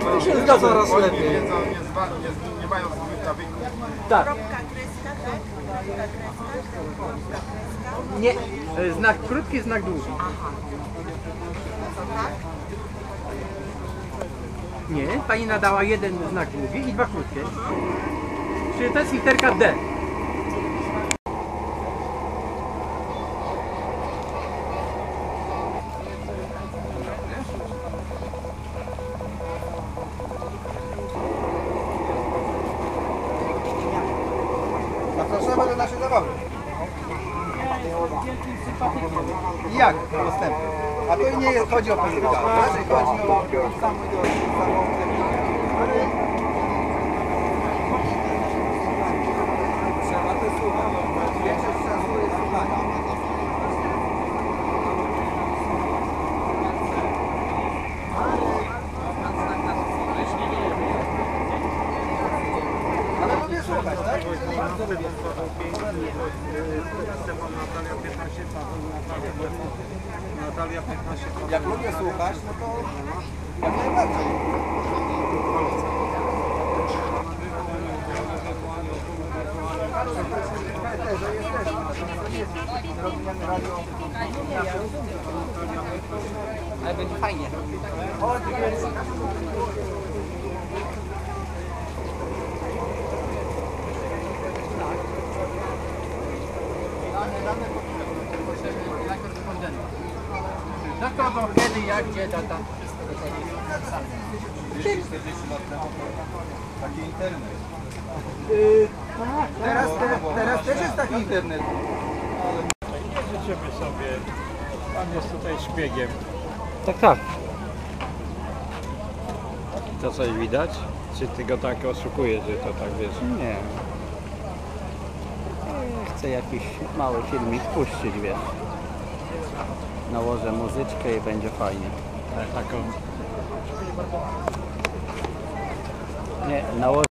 To się zgadza coraz lepiej. Nie, wiedzą, nie, zwa, nie, nie mają złych nawyków. Tak. Kropka, kreska, tak? Kropka, kreska, kropka, kreska. Nie. e, Znak krótki, znak długi. Nie, pani nadała jeden znak długi i dwa krótkie. Czyli to jest literka D. Zapraszamy do naszej zabawy. Jak dostępny? A to nie chodzi o politykę. Raczej chodzi o samą ideologię, samą to słuchać. Większość czasu jest słuchania. Ale lubię słuchać, tak? Jeżeli bardzo lubię Natalia 15 Jak lubię słuchać, no to jak najbardziej. Ale będzie fajnie. Za kogo, kiedy, jak, gdzie, data. Taki internet. Teraz, te, teraz też jest taki internet. Życzymy sobie. Pan jest tutaj szpiegiem. Tak, tak. To coś widać? Czy ty go tak oszukujesz, że to tak wiesz? Nie. Chcę jakiś mały filmik puścić, wiesz. Nałożę muzyczkę i będzie fajnie. Taką Nie, nałożę